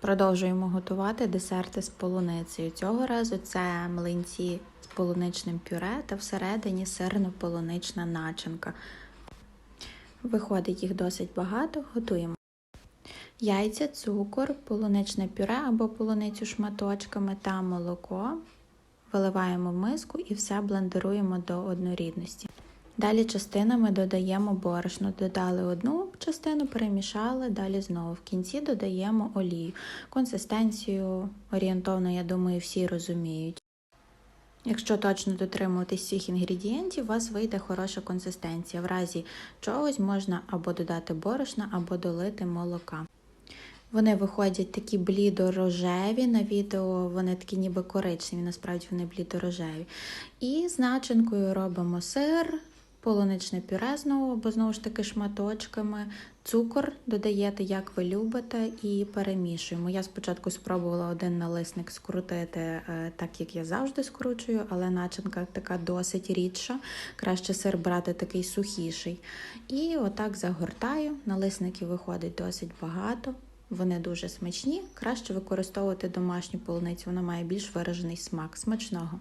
Продовжуємо готувати десерти з полуницею. Цього разу це млинці з полуничним пюре та всередині сирно-полунична начинка. Виходить їх досить багато, готуємо. Яйця, цукор, полуничне пюре або полуницю шматочками та молоко. Виливаємо в миску і все блендеруємо до однорідності. Далі частинами додаємо борошно. Додали одну частину, перемішали, далі знову. В кінці додаємо олію. Консистенцію орієнтовно, я думаю, всі розуміють. Якщо точно дотримуватись всіх інгредієнтів, у вас вийде хороша консистенція. В разі чогось можна або додати борошна, або долити молока. Вони виходять такі блідо-рожеві. На відео вони такі ніби коричневі, насправді вони блідо-рожеві. І з начинкою робимо сир, полуничне пюре знову, бо знову ж таки шматочками. Цукор додаєте, як ви любите, і перемішуємо. Я спочатку спробувала один налисник скрутити, е, так як я завжди скручую, але начинка така досить рідша. Краще сир брати такий сухіший. І отак загортаю. Налисників виходить досить багато. Вони дуже смачні. Краще використовувати домашню полуницю, вона має більш виражений смак. Смачного.